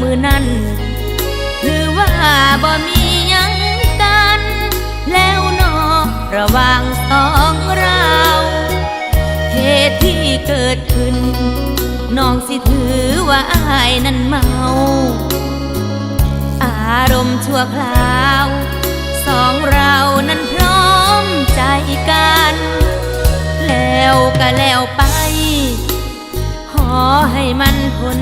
ให้อายลืมเรื่องมือนั้นถือว่าบ่มียังกัน แล้วนอระหว่างสองเราเหตุที่เกิดขึ้น น้องสิถือว่าอายนั้นเมา อารมณ์ชั่วคราว สองเรานั้นพร้อมใจกัน แล้วก็แล้วไป ขอให้มันพ้น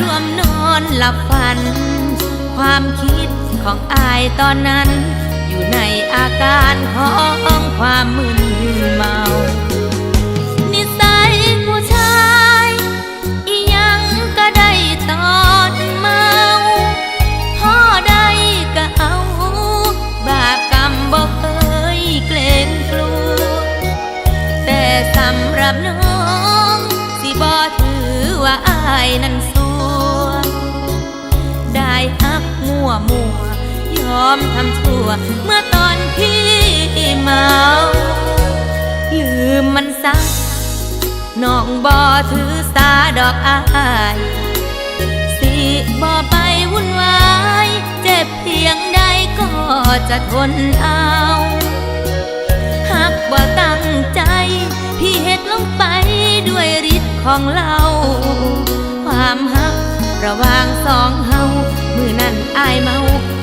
ร่วมนอนหลับฝัน ความคิดของอายตอนนั้น อยู่ในอาการของความมึนเมานิสัยผู้ชายอียังก็ได้ตอนเมาพ่อได้ก็เอาบาปกรรมบอกเคยเกรงกลัว แต่สำหรับน้อง สิบอถือว่าอายนั้น วมัวยอมทำชั่ว เมื่อตอนพี่เมา ลืมมันซะน้องบ่ถือสาดอกอายสิบ่ไปวุ่นวาย เจ็บเพียงใดก็จะทนเอาหากบ่ตั้งใจ พี่เฮ็ดลงไปด้วยฤทธิ์ของเรา ความหักระหว่างสอง อนั้นอายเมา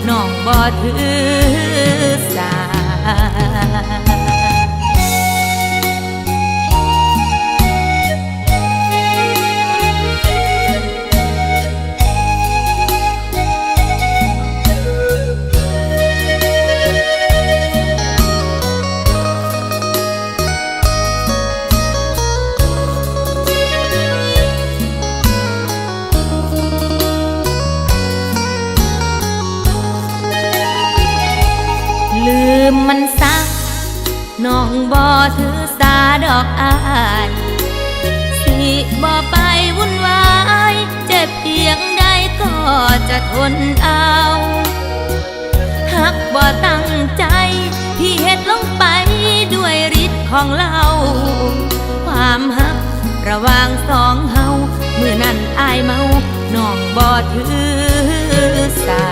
น้องบ่ถือสา ทนเอาหักบ่ตั้งใจ พี่เฮ็ดลงไปด้วยฤทธิ์ของเราความหักระหว่างสองเฮาเมื่อนั้นอายเมาน้องบ่ถือสา